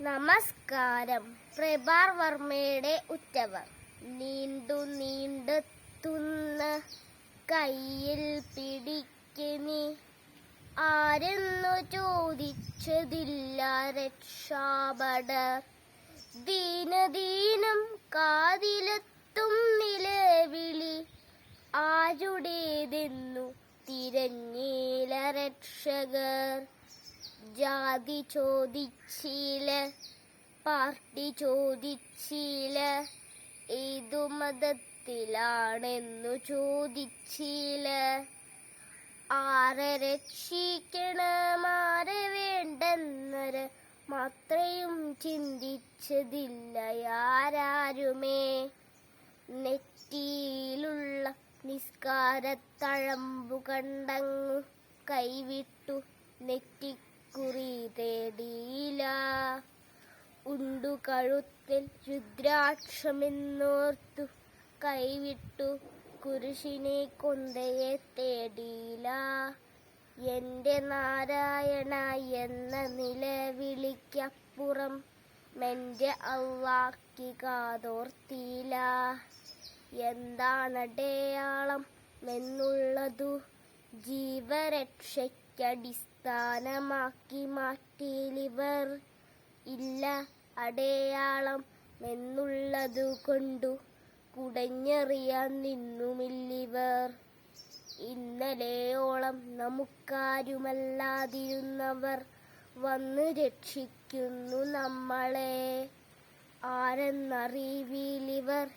നമസ്കാരം. പ്രഭാർ വർമ്മയുടെ ഉറ്റവർ. നീണ്ടു നീണ്ടെത്തുന്ന കയ്യിൽ പിടിക്കനി. ആരെന്നു ചോദിച്ചതില്ല രക്ഷാപടർ. ദീനദീനം കാതിലെത്തും നിലവിളി. ആരുടേതെന്നു തിരഞ്ഞീല രക്ഷകർ. ജാതി ചോദിച്ചില്ല പാർട്ടി ചോദിച്ചില്ല. ഏതു മതത്തിലാണെന്നു ചോദിച്ചില്ല. ആരെ രക്ഷിക്കണ ആരെ വേണ്ടെന്നര് മാത്രയും ചിന്തിച്ചതില്ല ആരാരുമേ. നെറ്റിയിലുള്ള നിസ്കാരത്തഴമ്പു കണ്ടങ്ങു കൈവിട്ടു നെറ്റിക്കുറി തേടിയില്ല. ഉണ്ടു കഴുത്തിൽ രുദ്രാക്ഷമെന്നോർത്തു കൈവിട്ടു കുരിശിനെ കൊന്തയെ തേടിയില്ല. എന്റെ നാരായണ എന്ന നിലവിളിക്കപ്പുറം മെന്റെ അള്ളാക്കി കാതോർത്തിയില്ല. എന്താണടയാളം എന്നുള്ളതു ജീവരക്ഷയ്ക്കടിസ്ഥാനമാക്കി മാറ്റിയിലിവർ ഇല്ല അടയാളം എന്നുള്ളതു കൊണ്ടു കുടഞ്ഞെറിയാൻ നിന്നുമില്ലിവർ. ഇന്നലെയോളം നമുക്കാരുമല്ലാതിരുന്നവർ വന്ന് രക്ഷിക്കുന്നു നമ്മളെ. ആരെന്നറിവിലിവർ?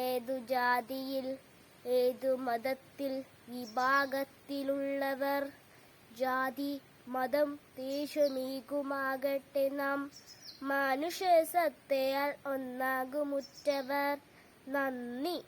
ഏതു ജാതിയിൽ ഏതു മതത്തിൽ വിഭാഗത്തിലുള്ളവർ? ജാതി മതം ദേശമീകുമാകട്ടെ നാം. മനുഷ്യ സത്തയാൽ ഒന്നാകുമുറ്റവർ. നന്ദി.